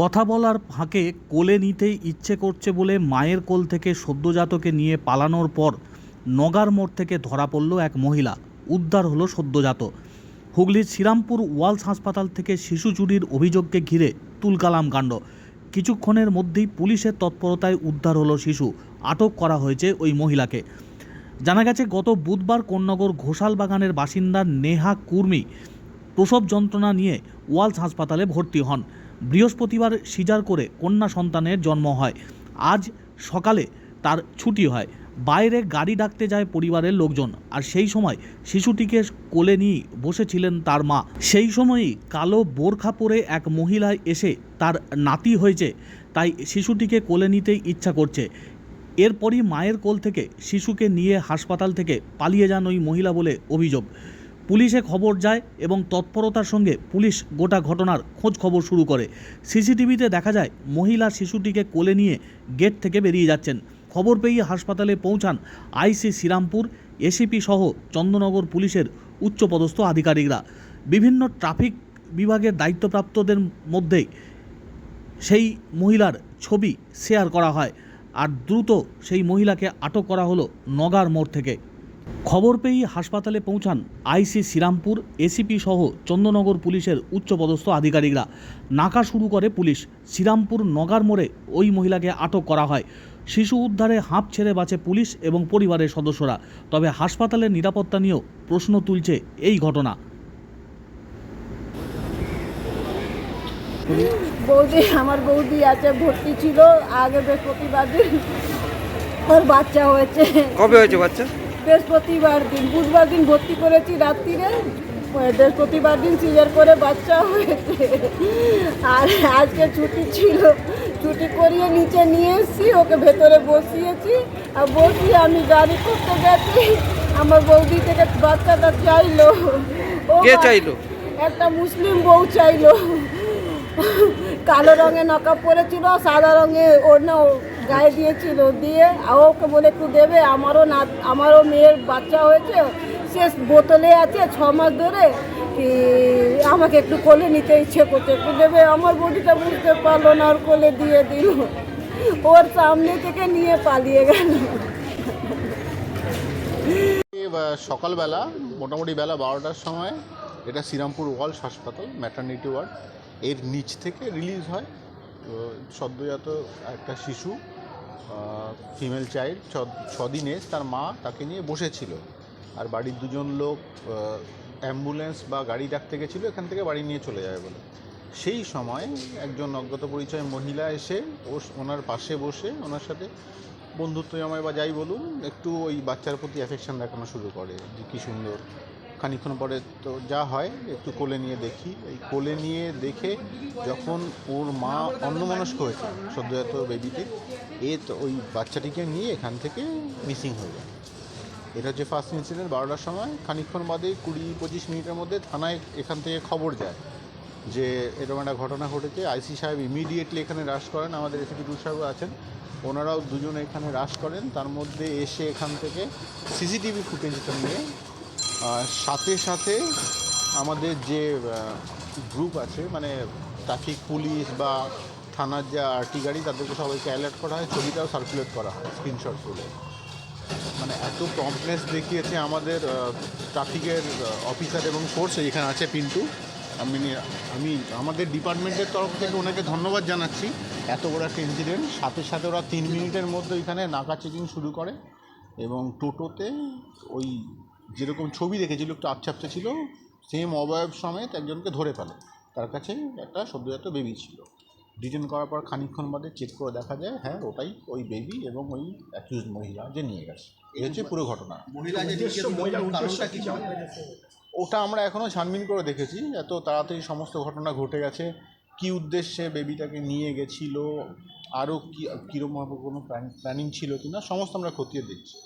কথা বলার ফাঁকে কোলে নিতেই ইচ্ছে করছে বলে মায়ের কোল থেকে সদ্যজাতকে নিয়ে পালানোর পর নগার মোড় থেকে ধরা পড়ল এক মহিলা। উদ্ধার হলো সদ্যজাত। হুগলির শ্রীরামপুর ওয়ালস হাসপাতাল থেকে শিশু চুরির অভিযোগকে ঘিরে তুলকালাম কাণ্ড। কিছুক্ষণের মধ্যেই পুলিশের তৎপরতায় উদ্ধার হলো শিশু। আটক করা হয়েছে ওই মহিলাকে। জানা গেছে, গত বুধবার কোন্নগর ঘোষাল বাগানের বাসিন্দা নেহা কুর্মি প্রসব যন্ত্রণা নিয়ে ওয়ালস হাসপাতালে ভর্তি হন। বৃহস্পতিবার সিজার করে কন্যা সন্তানের জন্ম হয়। আজ সকালে তার ছুটি হয়। বাইরে গাড়ি ডাকতে যায় পরিবারের লোকজন। আর সেই সময় শিশুটিকে কোলে নিয়ে বসেছিলেন তার মা। সেই সময়ই কালো বোরখা পরে এক মহিলা এসে তার নাতি হয়েছে। তাই শিশুটিকে কোলে নিতেই ইচ্ছা করছে। এরপরই মায়ের কোল থেকে শিশুকে নিয়ে হাসপাতাল থেকে পালিয়ে যান ওই মহিলা বলে অভিযোগ। পুলিশে খবর যায় এবং তৎপরতার সঙ্গে পুলিশ গোটা ঘটনার খোঁজ খবর শুরু করে। সিসিটিভিতে দেখা যায়, মহিলা শিশুটিকে কোলে নিয়ে গেট থেকে বেরিয়ে যাচ্ছেন। খবর পেয়ে হাসপাতালে পৌঁছান আইসি শ্রীরামপুর, এসিপি সহ চন্দননগর পুলিশের উচ্চপদস্থ আধিকারিকরা। বিভিন্ন ট্রাফিক বিভাগের দায়িত্বপ্রাপ্তদের মধ্যেই সেই মহিলার ছবি শেয়ার করা হয়। আর দ্রুত সেই মহিলাকে আটক করা হলো নগার মোড় থেকে। খবর পেয়েই হাসপাতালে পৌঁছান আইসি শ্রীরামপুর এসিপি সহ চন্দ্রনগর পুলিশের উচ্চপদস্থ আধিকারিকরা। নাকা শুরু করে পুলিশ। শ্রীরামপুর নগার মোড়ে ওই মহিলাকে আটক করা হয়। শিশু উদ্ধারে হাঁপ ছেড়ে বাঁচে পুলিশ এবং পরিবারের সদস্যরা। তবে হাসপাতালের নিরাপত্তা নিয়েও প্রশ্ন তুলছে এই ঘটনা। বৌদি আমার বৌদি আছে ভর্তি ছিল। আগে বৃহস্পতিবার ওর বাচ্চা হয়েছে। কবে হয়েছে বাচ্চা? বৃহস্পতিবার দিন বুধবার দিন ভর্তি করেছি রাত্রিরে বৃহস্পতিবার দিন সিজার করে বাচ্চা হয়েছে। আর আজকে ছুটি ছিল ছুটি করিয়ে নিচে নিয়ে এসেছি ওকে ভেতরে বসিয়েছি। আর বসিয়ে আমি গাড়ি করতে গেছি আমার বৌদি থেকে বাচ্চাটা চাইলো। কে চাইলো? একটা মুসলিম বউ চাইলো। কালো রঙে নকাব পরেছিল সাদা রঙে ওড়না গায়ে দিয়েছিল, দিয়ে ওকে বলে, একটু দেবে? আমারও না, আমারও মেয়ের বাচ্চা হয়েছে, সে বোতলে আছে ছ মাস ধরে, কি আমাকে একটু কোলে নিতে ইচ্ছে করছে, একটু দেবে? আমার বডিটা বুঝতে পারল না ওর কোলে দিয়ে দিল। ওর সামনে থেকে নিয়ে পালিয়ে গেল। সকালবেলা, মোটামুটি বেলা বারোটার সময়, এটা শ্রীরামপুর ওয়ার্ল্ড হাসপাতাল ম্যাটার্নিটি ওয়ার্ড এর নিচ থেকে রিলিজ হয় সদ্যজাত একটা শিশু। ফিমেল চাইল্ড ছদিন এজ তার মা তাকে নিয়ে বসেছিল। আর বাড়ির দুজন লোক অ্যাম্বুলেন্স বা গাড়ি ডাকতে গেছিল, এখান থেকে বাড়ি নিয়ে চলে যাবে বলে। সেই সময় একজন অজ্ঞাত পরিচয় মহিলা এসে, ও ওনার পাশে বসে, ওনার সাথে বন্ধুত্ব জমায় বা যাই বলুন, একটু ওই বাচ্চার প্রতি অ্যাফেকশন দেখানো শুরু করে যে কী সুন্দর। খানিক্ষণ পরে তো যা হয়, একটু কোলে নিয়ে দেখি। এই কোলে নিয়ে দেখে যখন ওর মা অন্যমনস্ক হয়েছে, সদ্যজাত বেবিতে এ তো ওই বাচ্চাটিকে নিয়ে এখান থেকে মিসিং হয়ে যায়। এটা হচ্ছে ফার্স্ট ইনসিডেন্ট বারোটার সময়। খানিক্ষণ বাদে কুড়ি, পঁচিশ মিনিটের মধ্যে থানায় এখান থেকে খবর যায় যে এরকম একটা ঘটনা ঘটেছে। আইসি সাহেব ইমিডিয়েটলি এখানে রাশ করেন। আমাদের এসিপি টু সাহেব আছেন। ওনারাও দুজন এখানে রাশ করেন। তার মধ্যে এসে এখান থেকে সিসিটিভি ফুটেজটা নিয়ে সাথে সাথে আমাদের যে গ্রুপ আছে মানে ট্রাফিক পুলিশ বা থানার যে আরটি গাড়ি, তাদেরকে সবাইকে অ্যালার্ট করা হয়, ছবিটাও সার্কুলেট করা হয় স্ক্রিনশট তুলে। মানে এত প্রম্পনেস দেখিয়েছে আমাদের ট্রাফিকের অফিসার এবং ফোর্স এখানে আছে পিন্টু। আমি আমি আমাদের ডিপার্টমেন্টের তরফ থেকে ওনাকে ধন্যবাদ জানাচ্ছি, এত বড় একটা ইনসিডেন্ট সাথে সাথে ওরা তিন মিনিটের মধ্যে এখানে নাকা চেকিং শুরু করে এবং টোটোতে ওই যেরকম ছবি দেখেছিল একটু আবছাপছে ছিল সেম অবয়ব সমেত একজনকে ধরে ফেলে। তার কাছে একটা সদ্যজাত বেবি ছিল। ডিটেন করার পর খানিকক্ষণ বাদে চেক করে দেখা যায় হ্যাঁ ওটাই ওই বেবি এবং ওই অ্যাকিউজ মহিলা যে নিয়ে গেছে। এই হচ্ছে পুরো ঘটনা। ওটা আমরা এখনও ছানবিন করে দেখেছি। এত তাড়াতাড়ি সমস্ত ঘটনা ঘটে গেছে। কি উদ্দেশ্যে বেবিটাকে নিয়ে গেছিল? আরও কি কীরকম কোনো প্ল্যানিং ছিল কি না সমস্ত আমরা খতিয়ে দেখছি।